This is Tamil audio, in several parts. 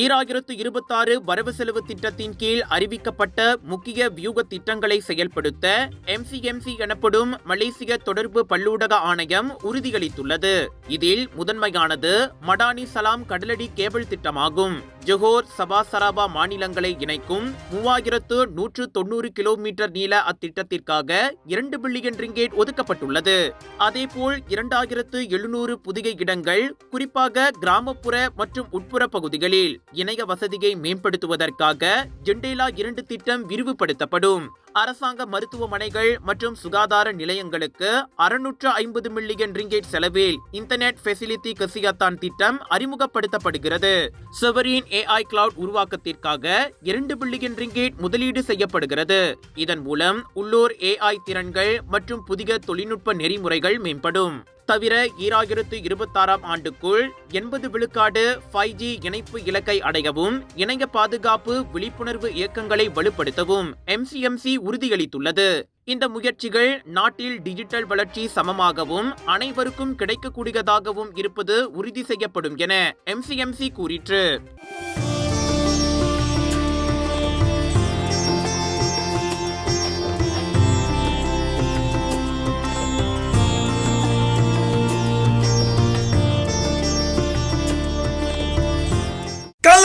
ஈராயிரத்து இருபத்தாறு வரவு செலவு திட்டத்தின் கீழ் அறிவிக்கப்பட்ட முக்கிய வியூக திட்டங்களை செயல்படுத்த எம்சிஎம்சி எனப்படும் மலேசிய தொடர்பு பல்லூடக ஆணையம் உறுதியளித்துள்ளது. இதில் முதன்மையானது மடானி சலாம் கடலடி கேபிள் திட்டமாகும். ஜொஹோர் சபாசராபா மாநிலங்களை இணைக்கும் மூவாயிரத்து நூற்று தொண்ணூறு கிலோமீட்டர் நீள அத்திட்டத்திற்காக இரண்டு பில்லியன் ரிங்கேட் ஒதுக்கப்பட்டுள்ளது. அதேபோல் இரண்டாயிரத்து எழுநூறு புதிய இடங்கள் குறிப்பாக கிராமப்புற மற்றும் உட்புற பகுதிகளில் இணைய வசதியை மேம்படுத்துவதற்காக ஜெண்டேலா இரண்டு திட்டம் விரிவுபடுத்தப்படும். அரசாங்க மருத்துவமனைகள் மற்றும் சுகாதார நிலையங்களுக்கு அறுநூற்று ஐம்பது மில்லியன் ரிங்கேட் செலவில் இன்டர்நெட் ஃபெசிலிட்டி கசியத்தான் திட்டம் அறிமுகப்படுத்தப்படுகிறது. செவரின் ஏஐ கிளவுட் உருவாக்கத்திற்காக இரண்டு பில்லியன் ரிங்கேட் முதலீடு செய்யப்படுகிறது. இதன் மூலம் உள்ளூர் ஏஐ திறன்கள் மற்றும் புதிய தொழில்நுட்ப நெறிமுறைகள் மேம்படும். தவிர ஈராயிரத்து இருபத்தாறாம் ஆண்டுக்குள் எண்பது விழுக்காடு ஃபைவ் ஜி இணைப்பு இலக்கை அடையவும் இணைய பாதுகாப்பு விழிப்புணர்வு இயக்கங்களை வலுப்படுத்தவும் எம்சிஎம்சி உறுதியளித்துள்ளது. இந்த முயற்சிகள் நாட்டில் டிஜிட்டல் வளர்ச்சி சமமாகவும் அனைவருக்கும் கிடைக்கக்கூடியதாகவும் இருப்பது உறுதி செய்யப்படும் என எம்சிஎம்சி கூறிற்று.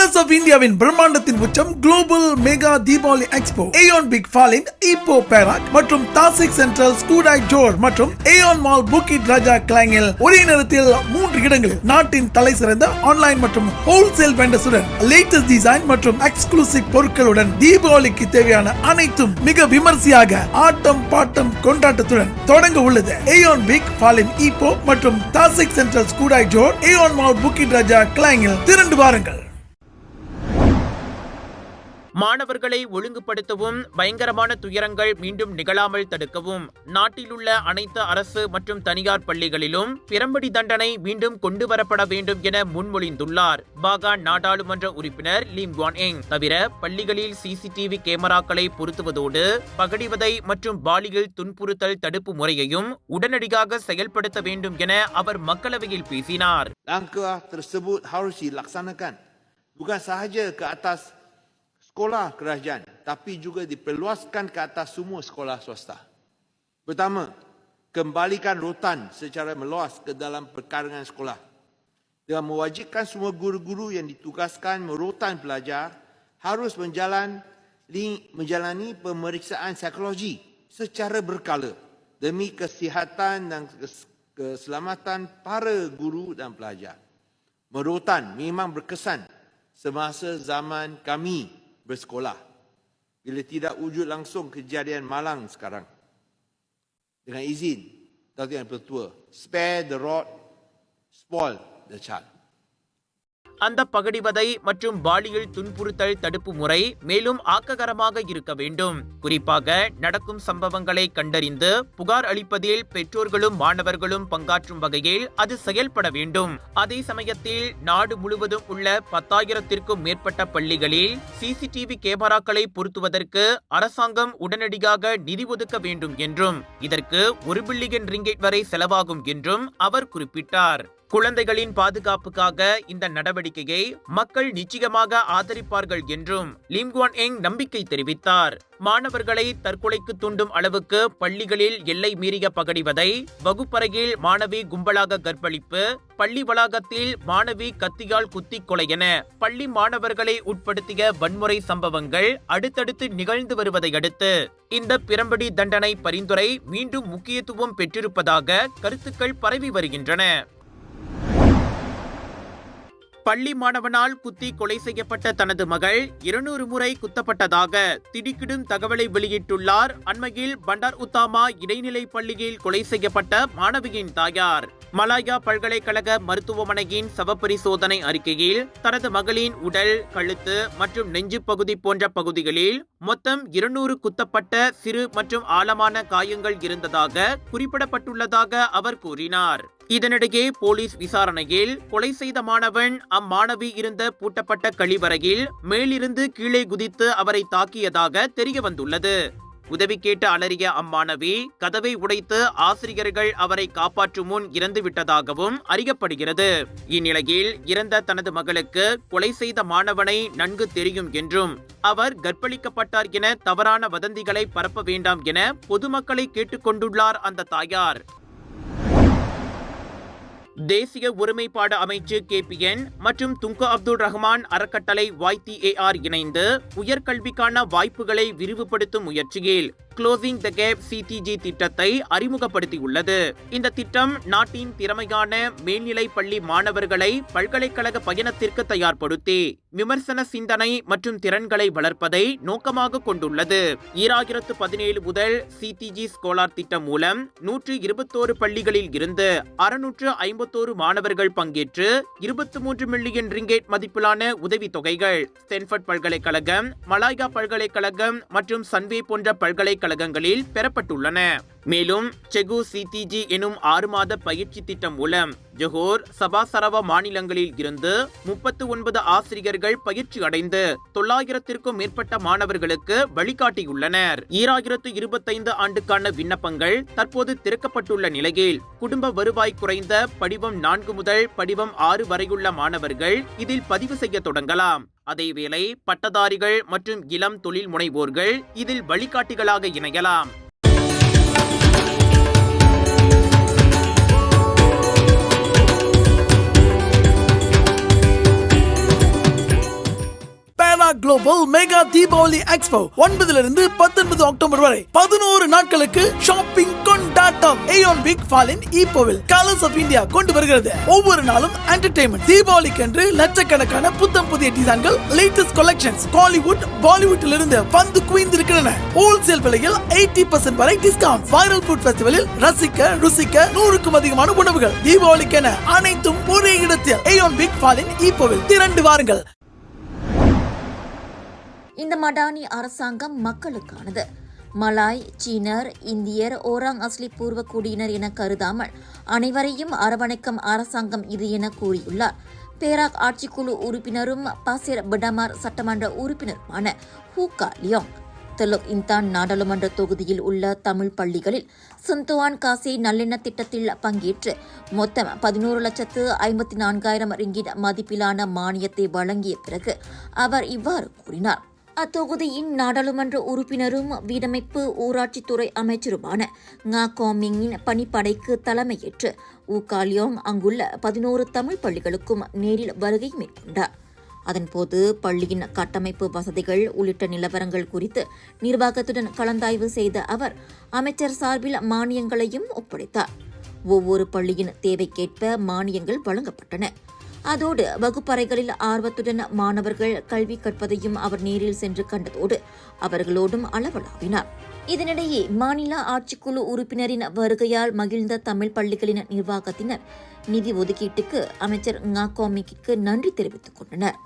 கலர்ஸ் ஆஃப் இந்தியாவின் பிரம்மாண்டத்தின் உச்சம் global mega Deepavali expo AEON big fallen Ipoh Perak மற்றும் தாசிக் சென்ட்ரல் ஸ்கூடாய் ஜோர் மற்றும் ஏயோன் மால் புக்கிட் ராஜா கிளாங்கில் ஒரே நேரத்தில் மூன்று இடங்களில் நாட்டின் தலை சிறந்த ஆன்லைன் மற்றும் ஹோல்சேல் வெண்டர்ஸுடன் லேட்டஸ்ட் டிசைன் மற்றும் எக்ஸ்க்ளூசிவ் பொருட்களுடன் தீபாவளிக்கு தேவையான அனைத்தும் மிக விமர்சையாக ஆட்டம் பாட்டம் கொண்டாட்டத்துடன் தொடங்க உள்ளது. ஏயோன் பிக் ஃபாலின் இப்போ மற்றும் Tasik central Skudai Johor AEON mall Bukit Raja கிளாங்கில் திரண்டு வாருங்கள். மாணவர்களை ஒழுங்குபடுத்தவும் பயங்கரமான துயரங்கள் மீண்டும் நிகழாமல் தடுக்கவும் நாட்டிலுள்ள அனைத்து அரசு மற்றும் தனியார் பள்ளிகளிலும் பிரம்படி தண்டனை மீண்டும் கொண்டு வரப்பட வேண்டும் என முன்மொழிந்துள்ளார். பாகான் நாடாளுமன்ற உறுப்பினர் லீம் குவான் எங் தவிர பள்ளிகளில் சிசிடிவி கேமராக்களை பொருத்துவதோடு பகடிவதை மற்றும் பாலியல் துன்புறுத்தல் தடுப்பு முறையையும் உடனடியாக செயல்படுத்த வேண்டும் என அவர் மக்களவையில் பேசினார். Langkah tersebut harus dilaksanakan. Bukan sahaja ke atas sekolah kerajaan tapi juga diperluaskan ke atas semua sekolah swasta. Pertama, kembalikan rotan secara meluas ke dalam perkarangan sekolah. Dengan mewajibkan semua guru-guru yang ditugaskan merotan pelajar harus menjalan, li- menjalani pemeriksaan psikologi secara berkala demi kesihatan dan kes- keselamatan para guru dan pelajar. Merotan memang berkesan semasa zaman kami bersekolah. Bila tidak wujud langsung kejadian malang sekarang. Dengan izin, Datuk Yang Pertua, spare the rod, spoil the child. அந்த பகடிவதை மற்றும் பாலியல் துன்புறுத்தல் தடுப்பு முறை மேலும் ஆக்ககரமாக இருக்க வேண்டும். குறிப்பாக நடக்கும் சம்பவங்களை கண்டறிந்து புகார் அளிப்பதில் பெற்றோர்களும் மாணவர்களும் பங்காற்றும் வகையில் அது செயல்பட வேண்டும். அதே சமயத்தில் நாடு முழுவதும் உள்ள பத்தாயிரத்திற்கும் மேற்பட்ட பள்ளிகளில் சிசிடிவி கேமராக்களை பொருத்துவதற்கு அரசாங்கம் உடனடியாக நிதி ஒதுக்க வேண்டும் என்றும் இதற்கு ஒரு பில்லியன் ரிங்கெட் வரை செலவாகும் என்றும் அவர் குறிப்பிட்டார். குழந்தைகளின் பாதுகாப்புக்காக இந்த நடவடிக்கையை மக்கள் நிச்சயமாக ஆதரிப்பார்கள் என்றும் லிம்குவான் எங் நம்பிக்கை தெரிவித்தார். மாணவர்களை தற்கொலைக்கு தூண்டும் அளவுக்கு பள்ளிகளில் எல்லை மீறிய பகடிவதை வகுப்பறையில் மாணவி கும்பலாக கற்பழிப்பு பள்ளி வளாகத்தில் மாணவி கத்தியால் குத்தி கொலை என பள்ளி மாணவர்களை உட்படுத்திய வன்முறை சம்பவங்கள் அடுத்தடுத்து நிகழ்ந்து வருவதை அடுத்து இந்த பிரம்படி தண்டனை பரிந்துரை மீண்டும் முக்கியத்துவம் பெற்றிருப்பதாக கருத்துக்கள் பரவி வருகின்றன. பள்ளி மாணவனால் குத்தி கொலை செய்யப்பட்ட தனது மகள் இருநூறு முறை குத்தப்பட்டதாக திடுக்கிடும் தகவலை வெளியிட்டுள்ளார். அண்மையில் பண்டார் உத்தாமா இடைநிலை பள்ளியில் கொலை செய்யப்பட்ட மாணவியின் தாயார். மலாயா பல்கலைக்கழக மருத்துவமனையின் சவப்பரிசோதனை அறிக்கையில் தனது மகளின் உடல் கழுத்து மற்றும் நெஞ்சு பகுதி போன்ற பகுதிகளில் மொத்தம் இருநூறு குத்தப்பட்ட சிறு மற்றும் ஆழமான காயங்கள் இருந்ததாக குறிப்பிடப்பட்டுள்ளதாக அவர் கூறினார். இதனிடையே போலீஸ் விசாரணையில் கொலை செய்த மாணவன் அம்மாணவி இருந்த பூட்டப்பட்ட கழிவறையில் மேலிருந்து கீழே குதித்து அவரை தாக்கியதாக தெரிய வந்துள்ளது உதவி கேட்டு அலறிய அம்மாணவி கதவை உடைத்து ஆசிரியர்கள் அவரை காப்பாற்றும் முன் இறந்து விட்டதாகவும் அறியப்படுகிறது. இந்நிலையில் இறந்த தனது மகளுக்கு கொலை செய்த மாணவனை நன்கு தெரியும் என்றும் அவர் கற்பழிக்கப்பட்டார் என தவறான வதந்திகளை பரப்ப வேண்டாம் என பொதுமக்களை கேட்டுக்கொண்டுள்ளார் அந்த தாயார். தேசிய ஒருமைப்பாடு அமைச்சு கேபிஎன் மற்றும் துங்கு அப்துல் ரஹ்மான் அறக்கட்டளை YTAR இணைந்து உயர்கல்விக்கான வாய்ப்புகளை விரிவுபடுத்தும் முயற்சியில் க்ளோசிங் த கேப் சிடிஜி திட்டத்தை அறிமுகப்படுத்தியுள்ளது. இந்த திட்டம் நாட்டின் திறமையான மேல்நிலை பள்ளி மாணவர்களை பல்கலைக்கழக பயணத்திற்கு தயார்படுத்தி விமர்சன சிந்தனை மற்றும் திறன்களை வளர்ப்பதை நோக்கமாக கொண்டுள்ளது. ஈராயிரத்து பதினேழு முதல் சிடிஜி ஸ்கோலார் திட்டம் மூலம் நூற்று இருபத்தோரு பள்ளிகளில் இருந்து அறுநூற்று ஐம்பத்தோரு மாணவர்கள் பங்கேற்று இருபத்தி மூன்று மில்லியன் ரிங்கேட் மதிப்பிலான உதவித்தொகைகள் ஸ்டென்ஃபர்ட் பல்கலைக்கழகம் மலாயா பல்கலைக்கழகம் மற்றும் சன்வே போன்ற பல்கலைக்கழக பல்கலைக்கழகங்களில் பெறப்பட்டுள்ளன. மேலும் செகு சிடிஜி எனும் ஆறு மாத பயிற்சி திட்டம் மூலம் ஜொஹோர் சபாசரவ மாநிலங்களில் இருந்து முப்பத்து ஒன்பது ஆசிரியர்கள் பயிற்சி அடைந்து தொள்ளாயிரத்திற்கும் மேற்பட்ட மாணவர்களுக்கு வழிகாட்டியுள்ளனர். ஈராயிரத்து இருபத்தைந்து ஆண்டுக்கான விண்ணப்பங்கள் தற்போது திறக்கப்பட்டுள்ள நிலையில் குடும்ப வருவாய் குறைந்த படிவம் நான்கு முதல் படிவம் ஆறு வரையுள்ள மாணவர்கள் இதில் பதிவு செய்ய தொடங்கலாம். அதேவேளை பட்டதாரிகள் மற்றும் இளம் தொழில் முனைவோர்கள் இதில் வழிகாட்டிகளாக இணையலாம். பேரா குளோபல் மெகா தீபாவளி எக்ஸ்போ ஒன்பதுல இருந்து பத்தொன்பது அக்டோபர் வரை பதினோரு நாட்களுக்கு ஷாப்பிங் கொண்டாட்டம் ஏயோன் பிக் ஃபாலின் ஈப்போவில் கலர்ஸ் ஆஃப் இந்தியா கொண்டு வருகிறது. ஒவ்வொரு நாளும் என்டர்டைன்மெண்ட் தீபாவளிக்கு என்று லட்சக்கணக்கான புத்தம் புதிய டிசைன்கள் லேட்டஸ்ட் கலெக்ஷன்ஸ் காலிவுட் பாலிவுட்ல இருந்து வந்து குவிந்திருக்கின்றன. ஹோல்சேல் விலையில் எயிட்டி பர்சன்ட் வரை டிஸ்கவுண்ட் வைரல் ஃபுட் ஃபெஸ்டிவலில் ரசிக்க ருசிக்க நூறுக்கும் அதிகமான உணவுகள். தீபாவளிக்கென அனைத்தும் ஒரே இடத்தில் ஏயோன் பிக் ஃபாலின் ஈப்போவில் திரண்டு வாருங்கள். இந்த மடானி அரசாங்கம் மக்களுக்கானது. மலாய் சீனர் இந்தியர் ஓராங் அஸ்லி பூர்வ குடியினர் என கருதாமல் அனைவரையும் அரவணைக்கும் அரசாங்கம் இது என கூறியுள்ளார். பேராக் ஆட்சிக்குழு உறுப்பினரும் பாசிர் பிடமார் சட்டமன்ற உறுப்பினருமான ஹூகா லியோங். தெலுக் இந்தான் நாடாளுமன்ற தொகுதியில் உள்ள தமிழ் பள்ளிகளில் சிந்துவான் காசி நல்லெண்ண திட்டத்தில் பங்கேற்று மொத்தம் பதினோரு லட்சத்து ஐம்பத்தி நான்காயிரம் ரிங்கிட் மதிப்பிலான மானியத்தை வழங்கிய பிறகு அவர் இவ்வாறு கூறினார். அத்தொகுதியின் நாடாளுமன்ற உறுப்பினரும் வீடமைப்பு ஊராட்சித்துறை அமைச்சருமான ngா கோமிங்கின் பணிப்படைக்கு தலைமையேற்று ஊ காலியோங் அங்குள்ள பதினோரு தமிழ் பள்ளிகளுக்கும் நேரில் வருகை மேற்கொண்டார். அதன்போது பள்ளியின் கட்டமைப்பு வசதிகள் உள்ளிட்ட நிலவரங்கள் குறித்து நிர்வாகத்துடன் கலந்தாய்வு செய்த அவர் அமைச்சர் சார்பில் மானியங்களையும் ஒப்படைத்தார். ஒவ்வொரு பள்ளியின் தேவைக்கேற்ப மானியங்கள் வழங்கப்பட்டன. அதோடு வகுப்பறைகளில் ஆர்வத்துடன் மாணவர்கள் கல்வி கற்பதையும் அவர் நேரில் சென்று கண்டதோடு அவர்களோடும் அளவலாவினார். இதனிடையே மாநில ஆட்சிக்குழு உறுப்பினரின் வருகையால் மகிழ்ந்த தமிழ் பள்ளிகளின் நிர்வாகத்தினர் நிதி ஒதுக்கீட்டுக்கு அமைச்சர் ngா கோமிக்கு நன்றி தெரிவித்துக் கொண்டனர்.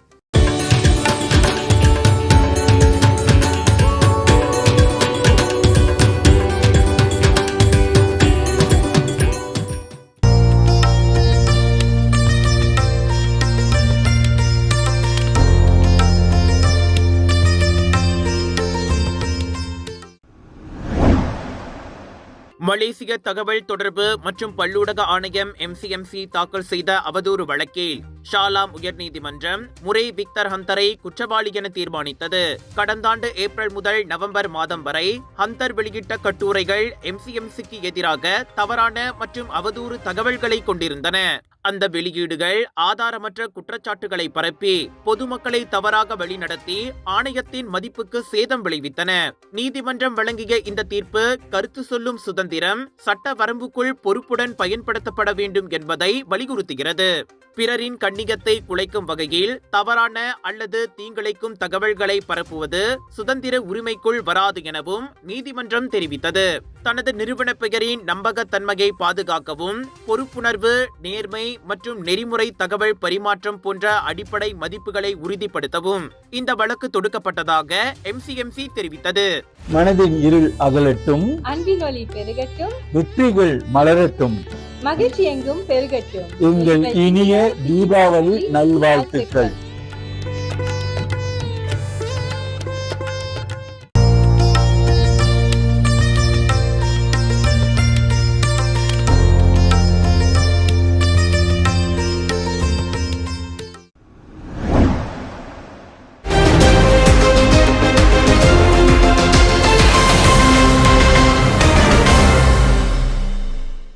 மலேசிய தகவல் தொடர்பு மற்றும் பல்லூடக ஆணையம் எம்சிஎம்சி தாக்கல் செய்த அவதூறு வழக்கில் ஷாலாம் உயர்நீதிமன்றம் முறை விக்டர் ஹந்தரை குற்றவாளி என தீர்மானித்தது. கடந்த ஆண்டு ஏப்ரல் முதல் நவம்பர் மாதம் வரை ஹந்தர் வெளியிட்ட கட்டுரைகள் எம்சிஎம்சிக்கு எதிராக தவறான மற்றும் அவதூறு தகவல்களை கொண்டிருந்தன. அந்த வெளியீடுகள் ஆதாரமற்ற குற்றச்சாட்டுகளை பரப்பி பொதுமக்களை தவறாக வழிநடத்தி ஆணையத்தின் மதிப்புக்கு சேதம் விளைவித்தன. நீதிமன்றம் வழங்கிய இந்த தீர்ப்பு கருத்து சொல்லும் சுதந்திரம் சட்ட வரம்புக்குள் பொறுப்புடன் பயன்படுத்தப்பட வேண்டும் என்பதை வலியுறுத்துகிறது. பிறரின் கண்ணியத்தை குலைக்கும் வகையில் தவறான அல்லது தீங்கிழைக்கும் தகவல்களை பரப்புவது சுதந்திர உரிமைக்குள் வராது எனவும் நீதிமன்றம் தெரிவித்தது. தனது நிறுவன பெயரின் நம்பகத்தன்மையை பாதுகாக்கவும் பொறுப்புணர்வு நேர்மை மற்றும் நெறிமுறை தகவல் பரிமாற்றம் போன்ற அடிப்படை மதிப்புகளை உறுதிப்படுத்தவும் இந்த வழக்கு தொடுக்கப்பட்டதாக எம்சிஎம்சி தெரிவித்தது. மனதின் இருள் அகலட்டும் அன்பின் ஒளி பெருகட்டும். வெற்றிகள் மலரட்டும். மகிழ்ச்சி எங்கும் பெருகட்டும். உங்கள் இனிய தீபாவளி நல்வாழ்த்துக்கள்.